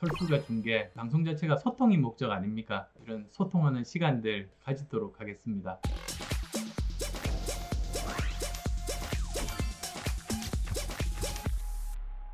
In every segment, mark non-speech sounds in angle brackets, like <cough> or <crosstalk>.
철수가 준 게 방송 자체가 소통이 목적 아닙니까? 이런 소통하는 시간들 가지도록 하겠습니다.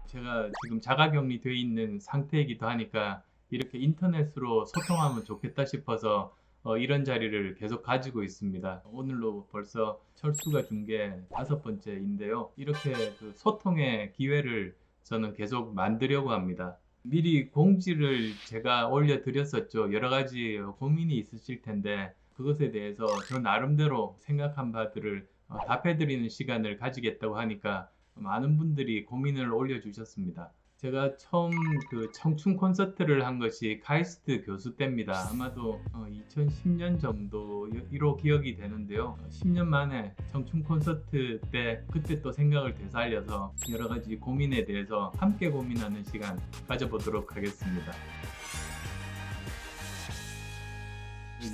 제가 지금 자가격리 돼 있는 상태이기도 하니까 이렇게 인터넷으로 소통하면 좋겠다 싶어서 어, 이런 자리를 계속 가지고 있습니다. 오늘로 벌써 철수가 준 게 다섯 번째인데요. 이렇게 그 소통의 기회를 저는 계속 만들려고 합니다. 미리 공지를 제가 올려드렸었죠. 여러 가지 고민이 있으실 텐데 그것에 대해서 저 나름대로 생각한 바들을 어, 답해드리는 시간을 가지겠다고 하니까 많은 분들이 고민을 올려주셨습니다. 제가 처음 그 청춘 콘서트를 한 것이 카이스트 교수 때입니다. 아마도 2010년 정도로 기억이 되는데요. 10년 만에 청춘 콘서트 때 그때 또 생각을 되살려서 여러 가지 고민에 대해서 함께 고민하는 시간 가져보도록 하겠습니다.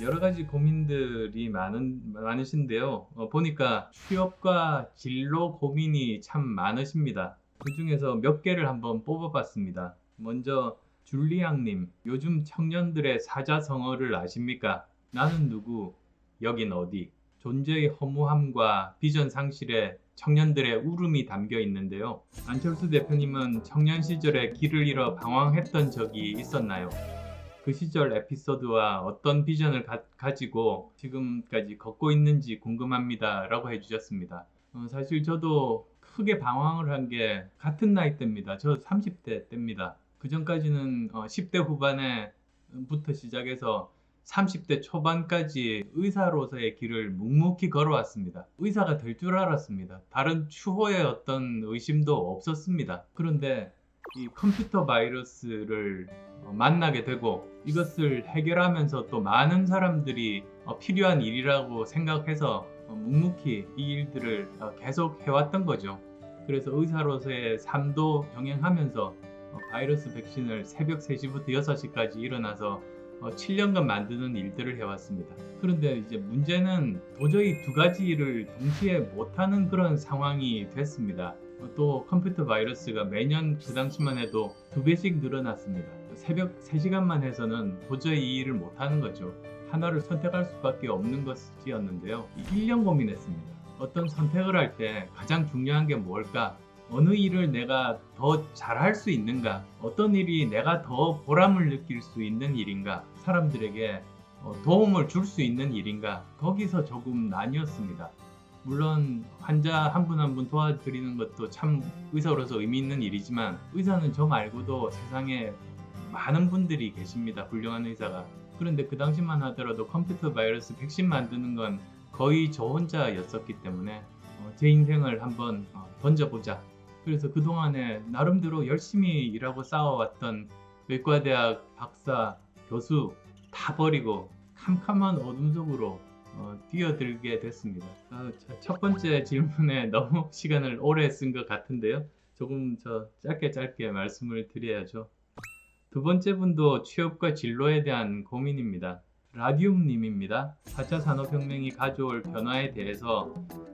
여러 가지 고민들이 많은, 많으신데요. 어, 보니까 취업과 진로 고민이 참 많으십니다. 그 중에서 몇 개를 한번 뽑아봤습니다. 먼저 줄리앙님, 요즘 청년들의 사자성어를 아십니까? 나는 누구, 여긴 어디? 존재의 허무함과 비전 상실에 청년들의 울음이 담겨 있는데요. 안철수 대표님은 청년 시절에 길을 잃어 방황했던 적이 있었나요? 그 시절 에피소드와 어떤 비전을 가, 지고 지금까지 걷고 있는지 궁금합니다. 라고 해주셨습니다. 어, 사실 저도 크게 방황을 한 게 같은 나이 때입니다. 저 30대 때입니다. 그 전까지는 어, 10대 후반에부터 시작해서 30대 초반까지 의사로서의 길을 묵묵히 걸어왔습니다. 의사가 될 줄 알았습니다. 다른 추호의 어떤 의심도 없었습니다. 그런데 이 컴퓨터 바이러스를 어, 만나게 되고 이것을 해결하면서 또 많은 사람들이 어, 필요한 일이라고 생각해서 어, 묵묵히 이 일들을 계속 해왔던 거죠. 그래서 의사로서의 삶도 병행하면서 바이러스 백신을 새벽 3시부터 6시까지 일어나서 7년간 만드는 일들을 해왔습니다. 그런데 이제 문제는 도저히 두 가지 일을 동시에 못하는 그런 상황이 됐습니다. 또 컴퓨터 바이러스가 매년 그 당시만 해도 두 배씩 늘어났습니다. 새벽 3시간만 해서는 도저히 이 일을 못하는 거죠. 하나를 선택할 수밖에 없는 것이었는데요. 1년 고민했습니다. 어떤 선택을 할 때 가장 중요한 게 뭘까? 어느 일을 내가 더 잘할 수 있는가? 어떤 일이 내가 더 보람을 느낄 수 있는 일인가? 사람들에게 어, 도움을 줄 수 있는 일인가? 거기서 조금 나뉘었습니다. 물론 환자 한 분 한 분 도와드리는 것도 참 의사로서 의미 있는 일이지만 의사는 저 말고도 세상에 많은 분들이 계십니다. 훌륭한 의사가. 그런데 그 당시만 하더라도 컴퓨터 바이러스 백신 만드는 건 거의 저 혼자였었기 때문에 어, 제 인생을 한번 어, 던져보자. 그래서 그동안에 나름대로 열심히 일하고 싸워왔던 외과대학 박사, 교수 다 버리고 캄캄한 어둠 속으로 어, 뛰어들게 됐습니다. 아, 첫 번째 질문에 <laughs> 너무 시간을 오래 쓴 것 같은데요. 조금 저 짧게 짧게 말씀을 드려야죠. 두 번째 분도 취업과 진로에 대한 고민입니다. 라디움님입니다. 4차 산업혁명이 가져올 변화에 대해서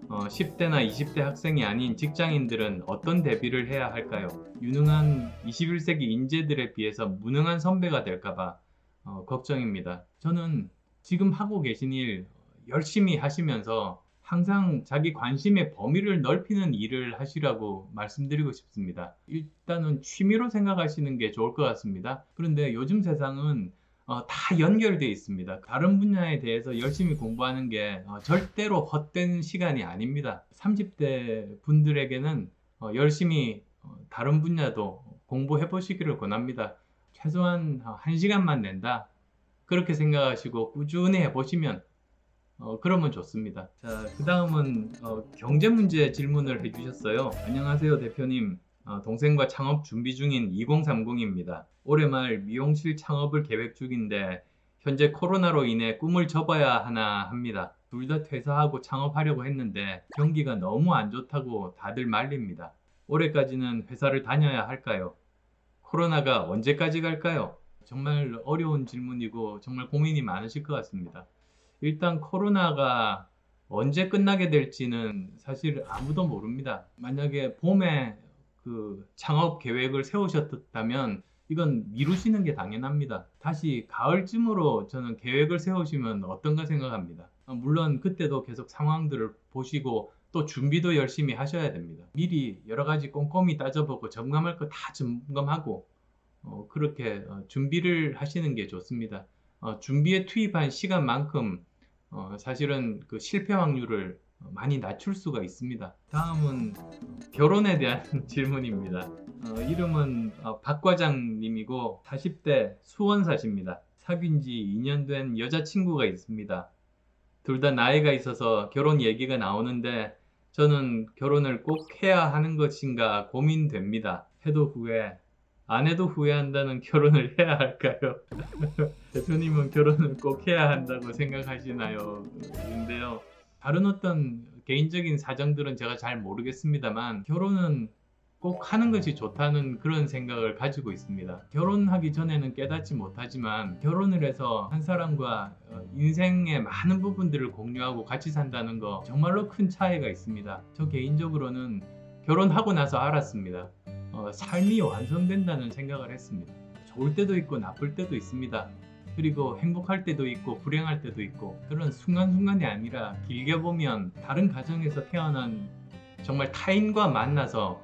어, 10대나 20대 학생이 아닌 직장인들은 어떤 대비를 해야 할까요? 유능한 21세기 인재들에 비해서 무능한 선배가 될까봐 어, 걱정입니다. 저는 지금 하고 계신 일 열심히 하시면서 항상 자기 관심의 범위를 넓히는 일을 하시라고 말씀드리고 싶습니다. 일단은 취미로 생각하시는 게 좋을 것 같습니다. 그런데 요즘 세상은 어, 다 연결되어 있습니다. 다른 분야에 대해서 열심히 공부하는 게 어, 절대로 헛된 시간이 아닙니다. 30대 분들에게는 어, 열심히 어, 다른 분야도 공부해 보시기를 권합니다. 최소한 1시간만 낸다. 그렇게 생각하시고 꾸준히 해 보시면 어, 그러면 좋습니다. 자, 그 다음은 어, 경제 문제 질문을 해주셨어요. 안녕하세요, 대표님. 어, 동생과 창업 준비 중인 2030입니다. 올해 말 미용실 창업을 계획 중인데 현재 코로나로 인해 꿈을 접어야 하나 합니다. 둘 다 퇴사하고 창업하려고 했는데 경기가 너무 안 좋다고 다들 말립니다. 올해까지는 회사를 다녀야 할까요? 코로나가 언제까지 갈까요? 정말 어려운 질문이고 정말 고민이 많으실 것 같습니다. 일단 코로나가 언제 끝나게 될지는 사실 아무도 모릅니다. 만약에 봄에 그 창업 계획을 세우셨다면 이건 미루시는 게 당연합니다. 다시 가을쯤으로 저는 계획을 세우시면 어떤가 생각합니다. 어, 물론 그때도 계속 상황들을 보시고 또 준비도 열심히 하셔야 됩니다. 미리 여러 가지 꼼꼼히 따져보고 점검할 거 다 점검하고 어, 그렇게 어, 준비를 하시는 게 좋습니다. 어, 준비에 투입한 시간만큼 어, 사실은 그 실패 확률을 어, 많이 낮출 수가 있습니다. 다음은 결혼에 대한 <laughs> 질문입니다. 어, 이름은 어, 박 과장님이고 40대 수원사십니다. 사귄 지 2년 된 여자친구가 있습니다. 둘 다 나이가 있어서 결혼 얘기가 나오는데 저는 결혼을 꼭 해야 하는 것인가 고민됩니다. 해도 후회, 안 해도 후회한다는 결혼을 해야 할까요? <laughs> 대표님은 결혼을 꼭 해야 한다고 생각하시나요? 인데요. 다른 어떤 개인적인 사정들은 제가 잘 모르겠습니다만 결혼은 꼭 하는 것이 좋다는 그런 생각을 가지고 있습니다. 결혼하기 전에는 깨닫지 못하지만 결혼을 해서 한 사람과 어, 인생의 많은 부분들을 공유하고 같이 산다는 거 정말로 큰 차이가 있습니다. 저 개인적으로는 결혼하고 나서 알았습니다. 어, 삶이 완성된다는 생각을 했습니다. 좋을 때도 있고 나쁠 때도 있습니다. 그리고 행복할 때도 있고 불행할 때도 있고 그런 순간순간이 아니라 길게 보면 다른 가정에서 태어난 정말 타인과 만나서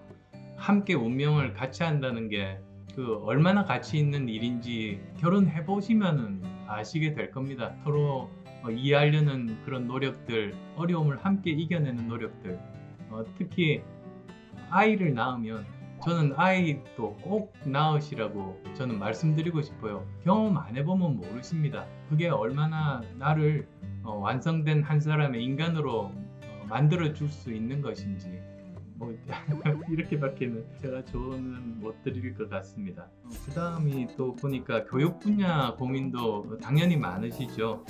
함께 운명을 같이 한다는 게 그 얼마나 가치 있는 일인지 결혼해 보시면은 아시게 될 겁니다. 서로 어, 이해하려는 그런 노력들, 어려움을 함께 이겨내는 노력들, 어, 특히 아이를 낳으면 저는 아이도 꼭 낳으시라고 저는 말씀드리고 싶어요. 경험 안 해보면 모르십니다. 그게 얼마나 나를 어, 완성된 한 사람의 인간으로 어, 만들어 줄 수 있는 것인지 뭐 <laughs> 이렇게밖에는 제가 조언은 못 드릴 것 같습니다. 그 다음이 또 보니까 교육 분야 고민도 당연히 많으시죠.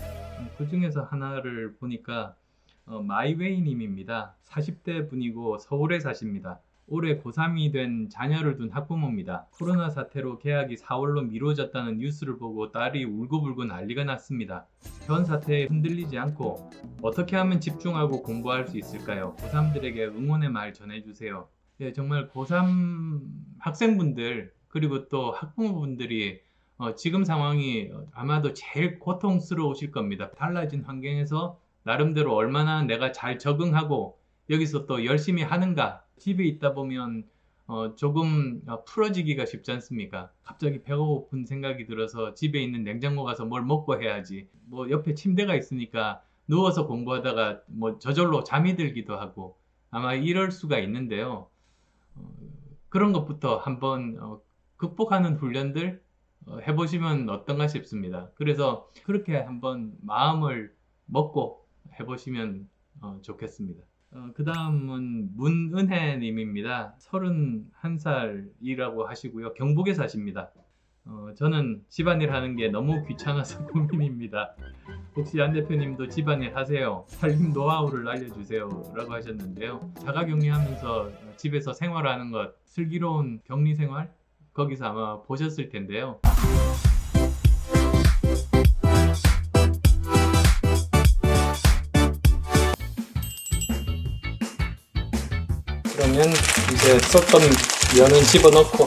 그 중에서 하나를 보니까 어, 마이웨이님입니다. 40대 분이고 서울에 사십니다. 올해 고3이 된 자녀를 둔 학부모입니다. 코로나 사태로 개학이 4월로 미뤄졌다는 뉴스를 보고 딸이 울고불고 난리가 났습니다. 현 사태에 흔들리지 않고 어떻게 하면 집중하고 공부할 수 있을까요? 고3들에게 응원의 말 전해주세요. 예, 정말 고3 학생분들 그리고 또 학부모분들이 어, 지금 상황이 아마도 제일 고통스러우실 겁니다. 달라진 환경에서 나름대로 얼마나 내가 잘 적응하고 여기서 또 열심히 하는가 집에 있다 보면 어, 조금 어, 풀어지기가 쉽지 않습니까? 갑자기 배가 고픈 생각이 들어서 집에 있는 냉장고 가서 뭘 먹고 해야지. 뭐 옆에 침대가 있으니까 누워서 공부하다가 뭐 저절로 잠이 들기도 하고 아마 이럴 수가 있는데요. 어, 그런 것부터 한번 어, 극복하는 훈련들 어, 해보시면 어떤가 싶습니다. 그래서 그렇게 한번 마음을 먹고 해보시면 어, 좋겠습니다. 그 다음은 문은혜님입니다. 31살이라고 하시고요. 경북에 사십니다. 어, 저는 집안일 하는 게 너무 귀찮아서 <laughs> 고민입니다. 혹시 안 대표님도 집안일 하세요? 살림 노하우를 알려주세요. 라고 하셨는데요. 자가 격리하면서 집에서 생활하는 것, 슬기로운 격리 생활? 거기서 아마 보셨을 텐데요. 그러면 이제 썼던 면은 집어넣고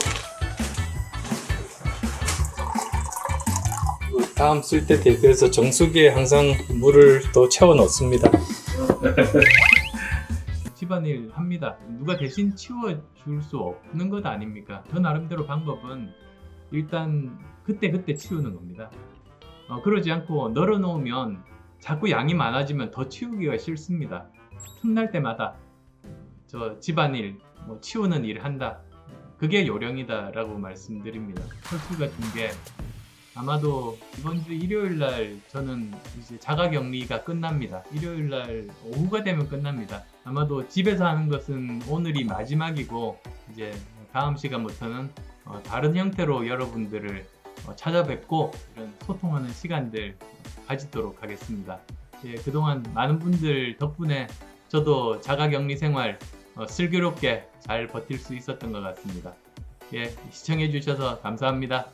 다음 쓸 때 대비해서 정수기에 항상 물을 또 채워 넣습니다. <laughs> 집안일 합니다. 누가 대신 치워줄 수 없는 것 아닙니까? 저 나름대로 방법은 일단 그때 그때 치우는 겁니다. 어, 그러지 않고 널어놓으면 자꾸 양이 많아지면 더 치우기가 싫습니다. 틈날 때마다 저 집안일, 뭐 치우는 일을 한다. 그게 요령이다라고 말씀드립니다. 설수가 준게 아마도 이번 주 일요일 날 저는 이제 자가 격리가 끝납니다. 일요일 날 오후가 되면 끝납니다. 아마도 집에서 하는 것은 오늘이 마지막이고 이제 다음 시간부터는 어, 다른 형태로 여러분들을 어, 찾아뵙고 이런 소통하는 시간들 가지도록 하겠습니다. 예, 그동안 많은 분들 덕분에 저도 자가 격리 생활 어, 슬기롭게 잘 버틸 수 있었던 것 같습니다. 예, 시청해 주셔서 감사합니다.